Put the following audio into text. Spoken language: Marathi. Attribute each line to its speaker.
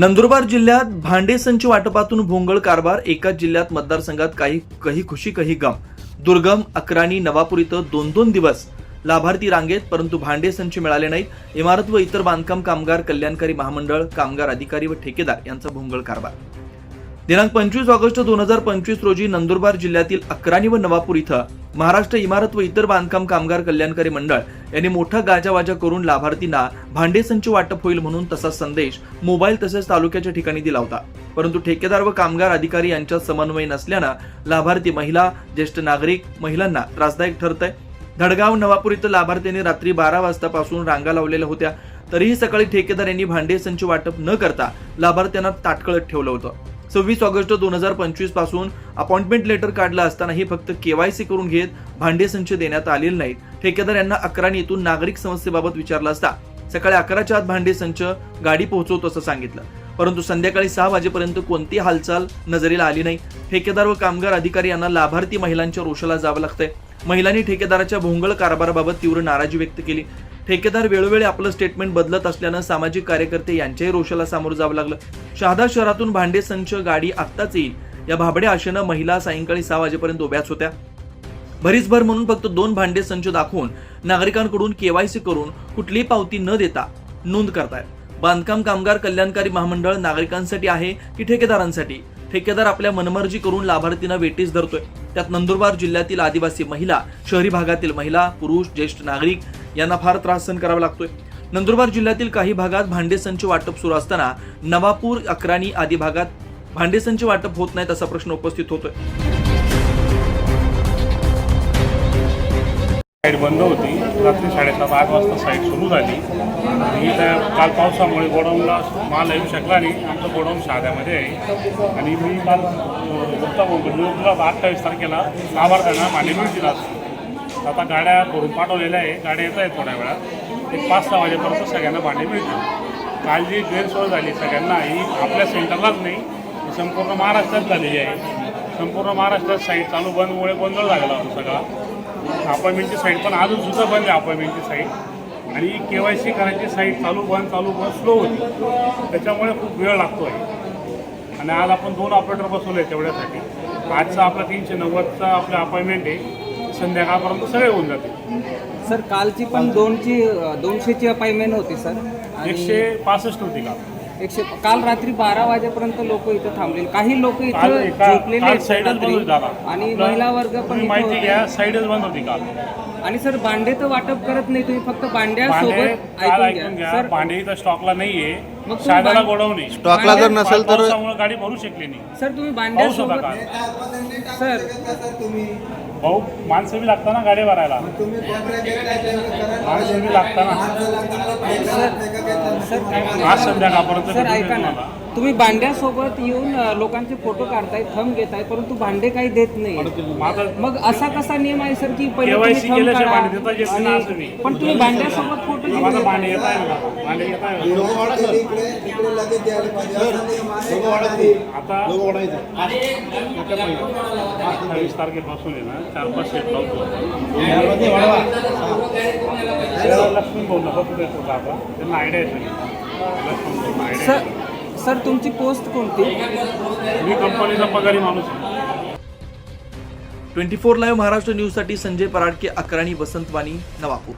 Speaker 1: नंदुरबार जिल्ह्यात भांडे संच वाटपातून भोंगळ कारभार एकाच जिल्ह्यात मतदारसंघात काही कही खुशी कही गम. दुर्गम अकराणी नवापूर इथं दोन दोन दिवस लाभार्थी रांगेत परंतु भांडे संच मिळाले नाहीत. इमारत व इतर बांधकाम कामगार कल्याणकारी महामंडळ कामगार अधिकारी व ठेकेदार यांचा भोंगळ कारभार. दिनांक पंचवीस ऑगस्ट दोन हजार पंचवीस रोजी नंदुरबार जिल्ह्यातील अकराणी व नवापूर इथं महाराष्ट्र इमारत व इतर बांधकाम कामगार कल्याणकारी मंडळ यांनी मोठा गाजावाजा करून लाभार्थींना भांडे संच वाटप होईल म्हणून तसा संदेश मोबाईल तसेच तालुक्याच्या ठिकाणी दिला होता. परंतु ठेकेदार व कामगार अधिकारी यांच्यात समन्वय नसल्यानं लाभार्थी महिला ज्येष्ठ नागरिक महिलांना त्रासदायक ठरत आहे धडगाव नवापूर इथं लाभार्थ्यांनी रात्री बारा वाजतापासून रांगा लावलेल्या होत्या. तरीही सकाळी ठेकेदार यांनी भांडे संच वाटप न करता लाभार्थ्यांना ताटकळत ठेवलं होतं. सव्वीस ऑगस्ट दोन हजार पंचवीसपासून अपॉइंटमेंट लेटर काढलं असतानाही फक्त केवायसी करून घेत भांडे संच देण्यात आलेले नाहीत. ठेकेदार यांना अकरानी येथून नागरिक समस्येबाबत विचारलं असता. सकाळी अकराच्या आत भांडे संच गाडी पोहोचवतो असं सांगितलं. परंतु संध्याकाळी सहा वाजेपर्यंत कोणती हालचाल नजरेला आली नाही. ठेकेदार व कामगार अधिकारी यांना लाभार्थी महिलांच्या रोषाला जावं लागतंय. महिलांनी ठेकेदाराच्या भोंगळ कारभाराबाबत तीव्र नाराजी व्यक्त केली. ठेकेदार वेळोवेळी आपलं स्टेटमेंट बदलत असल्यानं सामाजिक कार्यकर्ते यांच्याही रोषाला सामोरं जावं लागलं. शहादा शहरातून भांडे संच गाडी आत्ताच येईल. या भाबड्या आशेनं महिला सायंकाळी सहा वाजेपर्यंत उभ्याच होत्या. भरीसभर म्हणून फक्त दोन भांडे संच दाखवून नागरिकांकडून केवायसी करून कुठलीही पावती न देता नोंद करतायत. बांधकाम कामगार कल्याणकारी महामंडळ नागरिकांसाठी आहे की ठेकेदारांसाठी? ठेकेदार आपल्या मनमर्जी करून लाभार्थींना वेटीस धरतोय. त्यात नंदुरबार जिल्ह्यातील आदिवासी महिला शहरी भागातील महिला पुरुष ज्येष्ठ नागरिक यांना फार त्रास सहन करावा लागतोय. नंदुरबार जिल्ह्यातील काही भागात भांडेसनचे वाटप सुरू असताना नवापूर अकराणी आदी भागात भांडेसनचे वाटप होत नाहीत असा प्रश्न उपस्थित होतोय.
Speaker 2: साईड बंद होती. रात्री साडेसात आठ वाजता साईट सुरू झाली. आणि त्या काल पावसामुळे गोडाऊनला माल येऊ शकला नाही. आमचं गोडाऊन शहाद्यामध्ये आहे. आणि मी काल उत्तर अठ्ठावीस तारखेला लाभार्थ्यांना मान्य मिळतील आज आता गाड्या भरून पाठवलेल्या आहे. गाड्या येत आहेत थोड्या वेळात. एक पाच सहा वाजेपर्यंत सगळ्यांना भांडे मिळतील. काल जी गैरसोय झाली सगळ्यांना ही आपल्या सेंटरलाच नाही संपूर्ण महाराष्ट्रात झालेली आहे. संपूर्ण महाराष्ट्रात साईट चालू बंदमुळे गोंधळ झालेला होता सगळा. अपॉइंटमेंटची साईट पण अजून सुद्धा बंद आहे अपॉइंटमेंटची साईट आणि के वाय सी करायची साईट चालू बंद चालू बंद स्लो होती. त्याच्यामुळे खूप वेळ लागतो आहे आणि आज आपण दोन ऑपरेटर बसवले तेवढ्यासाठी. आजचा आपला तीनशे नव्वदचा आपला अपॉइंटमेंट आहे. संध्याकाळपर्यंत सगळे होऊन जाते
Speaker 3: सर कालची पण दोनची दोनशेची अपॉइंटमेंट होती सर. आणि
Speaker 2: एकशे पासष्ट होती का
Speaker 3: एकशे काल रात्री बारा वाजेपर्यंत लोक इथं थांबलेले. काही लोक
Speaker 2: काल
Speaker 3: इथं
Speaker 2: एका
Speaker 3: झोपलेले
Speaker 2: काल
Speaker 3: आहेत
Speaker 2: साईडच बंद
Speaker 3: रात्री.
Speaker 2: होती दादा
Speaker 3: आणि
Speaker 2: आपलं-
Speaker 3: महिला वर्ग पण
Speaker 2: तुम्ही
Speaker 3: इथं
Speaker 2: माहिती
Speaker 3: होते.
Speaker 2: घ्या साईडच बंद होती काल.
Speaker 3: आणि सर भांडे तर वाटप करत नाही तुम्ही फक्त भांड्या
Speaker 2: भांडे
Speaker 3: सोबत
Speaker 2: काल
Speaker 3: ऐकून घ्या. सर
Speaker 2: भांडे इथं स्टॉकला नाहीये.
Speaker 3: मग तुम्ही
Speaker 4: स्टॉकला जर नसेल तर
Speaker 2: पावसामुळे गाडी भरू शकली नाही.
Speaker 3: सर तुम्ही
Speaker 2: पाऊस होता
Speaker 3: सोबत? सर.
Speaker 2: भाऊ माणसं बी लागतात ना गाडी भरायला. माणसं बी लागतात ना
Speaker 3: सर
Speaker 2: आज संध्याकाळपर्यंत
Speaker 3: सर
Speaker 2: भेटून
Speaker 3: ऐका ना
Speaker 2: तुम्हाला.
Speaker 3: तुम्ही भांड्यासोबत येऊन लोकांचे फोटो काढताय थंब घेताय परंतु भांडे काही देत नाही. मग असा कसा नियम आहे सर की पहिले तुम्ही थंब काढा. आणि- पण तुम्ही भांड्यासोबत फोटो घेऊन
Speaker 2: आहे आता अठ्ठावीस तारखेपासून आहे ना. चार पाच सेट लावतो त्याला लक्ष्मण भाऊ नको कुठे होता आता त्यांना आयडिया भाऊ आयडिया
Speaker 3: सर सर तुमची पोस्ट कोणती?
Speaker 2: मी कंपनीचा पगारी माणूस
Speaker 1: ट्वेंटी फोर लाईव्ह महाराष्ट्र न्यूजसाठी संजय पराडके अकराणी वसंतवाणी नवापूर.